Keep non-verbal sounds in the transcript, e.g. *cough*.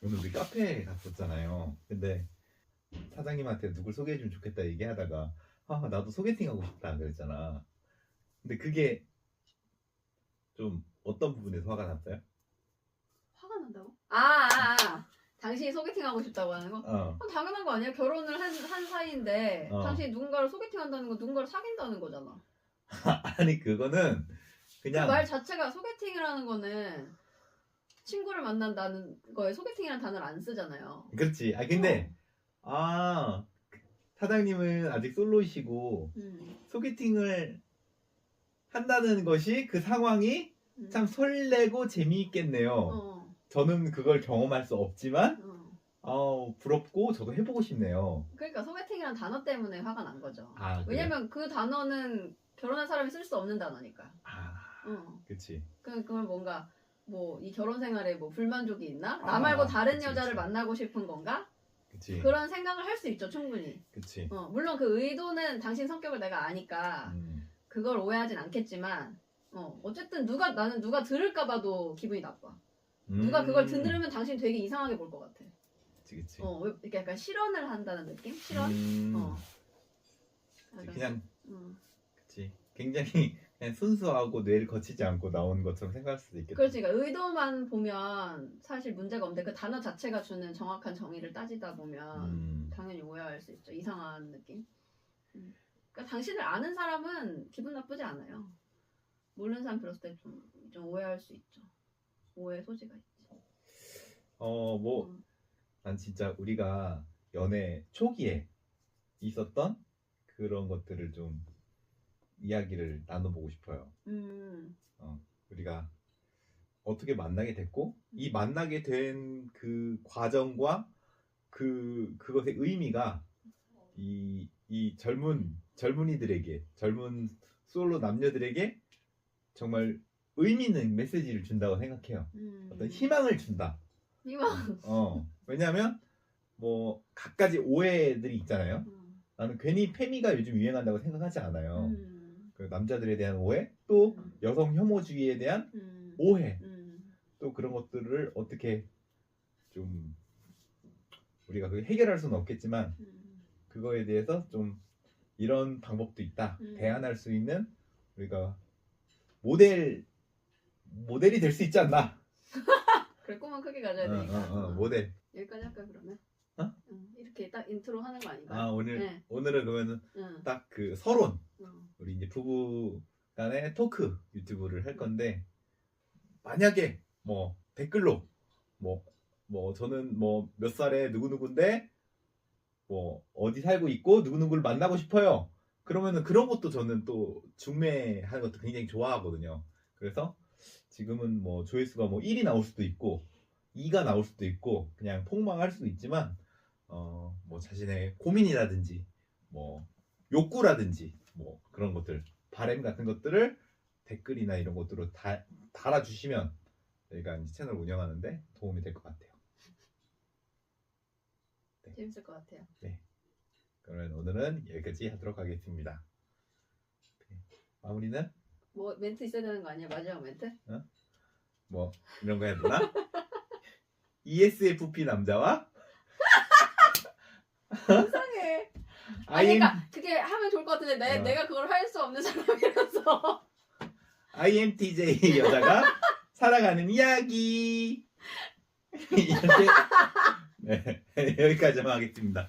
오늘 우리 카페에 갔었잖아요. 근데 사장님한테 누굴 소개해주면 좋겠다 얘기하다가 아 나도 소개팅 하고 싶다 그랬잖아. 근데 그게 좀 어떤 부분에서 화가 났어요? 화가 난다고? 아, 아, 아. 당신이 소개팅 하고 싶다고 하는 거? 어. 당연한 거 아니야? 결혼을 한, 한 사이인데 어. 당신이 누군가를 소개팅 한다는 건 누군가를 사귄다는 거잖아. *laughs* 아니 그거는 그 그냥 말 자체가 소개팅이라는 거는 친구를 만난다는 거에 소개팅이라는 단어를 안 쓰잖아요. 그렇지. 아 근데 아 사장님은 아직 솔로이시고 음, 소개팅을 한다는 것이 그 상황이 음. 참 설레고 재미있겠네요. 어, 저는 그걸 경험할 수 없지만 어. 어, 부럽고 저도 해보고 싶네요. 그러니까 소개팅이라는 단어 때문에 화가 난 거죠. 아, 그래? 왜냐면 그 단어는 결혼한 사람이 쓸 수 없는 단어니까. 아, 어. 그치. 그 그걸 뭔가 뭐 이 결혼 생활에 뭐 불만족이 있나? 나 아, 말고 다른 그치, 여자를 그치. 만나고 싶은 건가? 그치. 그런 생각을 할 수 있죠, 충분히. 그치. 어, 물론 그 의도는 당신 성격을 내가 아니까 음, 그걸 오해하진 않겠지만 어, 어쨌든 누가 나는 누가 들을까 봐도 기분이 나빠. 누가 그걸 음, 들으면 당신 되게 이상하게 볼 것 같아. 그치, 그치. 어, 왜- 이렇게 약간 실언을 한다는 느낌? 실언? 음, 어. 약간, 그냥, 음. 그치. 굉장히 그냥 순수하고 뇌를 거치지 않고 나온 것처럼 생각할 수도 있겠다. 그렇지, 그러니까 의도만 보면 사실 문제가 없는데 그 단어 자체가 주는 정확한 정의를 따지다 보면 음, 당연히 오해할 수 있죠. 이상한 느낌. 음. 그러니까 당신을 아는 사람은 기분 나쁘지 않아요. 모르는 사람 들었을 때 좀 좀 오해할 수 있죠. 오해 소지가 있지. 어, 뭐, 음. 난 진짜 우리가 연애 초기에 있었던 그런 것들을 좀 이야기를 나눠보고 싶어요. 음. 우리가 어떻게 만나게 됐고 음. 이 만나게 된 그 과정과 그 그것의 의미가 이, 이 젊은 젊은이들에게 젊은 솔로 남녀들에게 정말 의미 있는 메시지를 준다고 생각해요. 음. 어떤 희망을 준다. 희망. 어 왜냐하면 뭐 갖가지 오해들이 있잖아요. 음. 나는 괜히 페미가 요즘 유행한다고 생각하지 않아요. 음. 그 남자들에 대한 오해 또 음. 여성 혐오주의에 대한 음. 오해 음. 또 그런 것들을 어떻게 좀 우리가 그 해결할 수는 없겠지만 음. 그거에 대해서 좀 이런 방법도 있다 음. 대안할 수 있는 우리가 모델 모델이 될 수 있지 않나 *laughs* 그래 꿈은 크게 가져야 어, 되니까. 어, 어, 모델 여기까지 할까 그러면? 어? 응, 이렇게 딱 인트로 하는 거 아닌가? 아 오늘 네. 오늘은 그러면은 응. 딱그 서론 어. 우리 이제 부부 간의 토크 유튜브를 할 건데 만약에 뭐 댓글로 뭐 뭐 저는 뭐 몇 살에 누구누구인데 뭐 어디 살고 있고 누구누구를 만나고 싶어요. 그러면은 그런 것도 저는 또 중매하는 것도 굉장히 좋아하거든요. 그래서 지금은 뭐 조회수가 뭐 1이 나올 수도 있고 2가 나올 수도 있고 그냥 폭망할 수도 있지만 어 뭐 자신의 고민이라든지 뭐 욕구라든지 뭐 그런 것들 바램 같은 것들을 댓글이나 이런 것들로 다, 달아주시면 저희가 이제 채널 운영하는데 도움이 될 것 같아요. 재밌을 것 같아요. 그러면 오늘은 여기까지 하도록 하겠습니다. 네. 마무리는 뭐 멘트 있어야 되는 거 아니야? 마지막 멘트? 뭐 이런 거 해야 되나? *laughs* ESFP 남자와. *laughs* 아니 IN, 그러니까 그게 하면 좋을 것 같은데 내, 어. 내가 그걸 할 수 없는 *laughs* 사람이라서. INTJ 여자가 *laughs* 살아가는 이야기 *laughs* 이렇게 네 여기까지만 하겠습니다.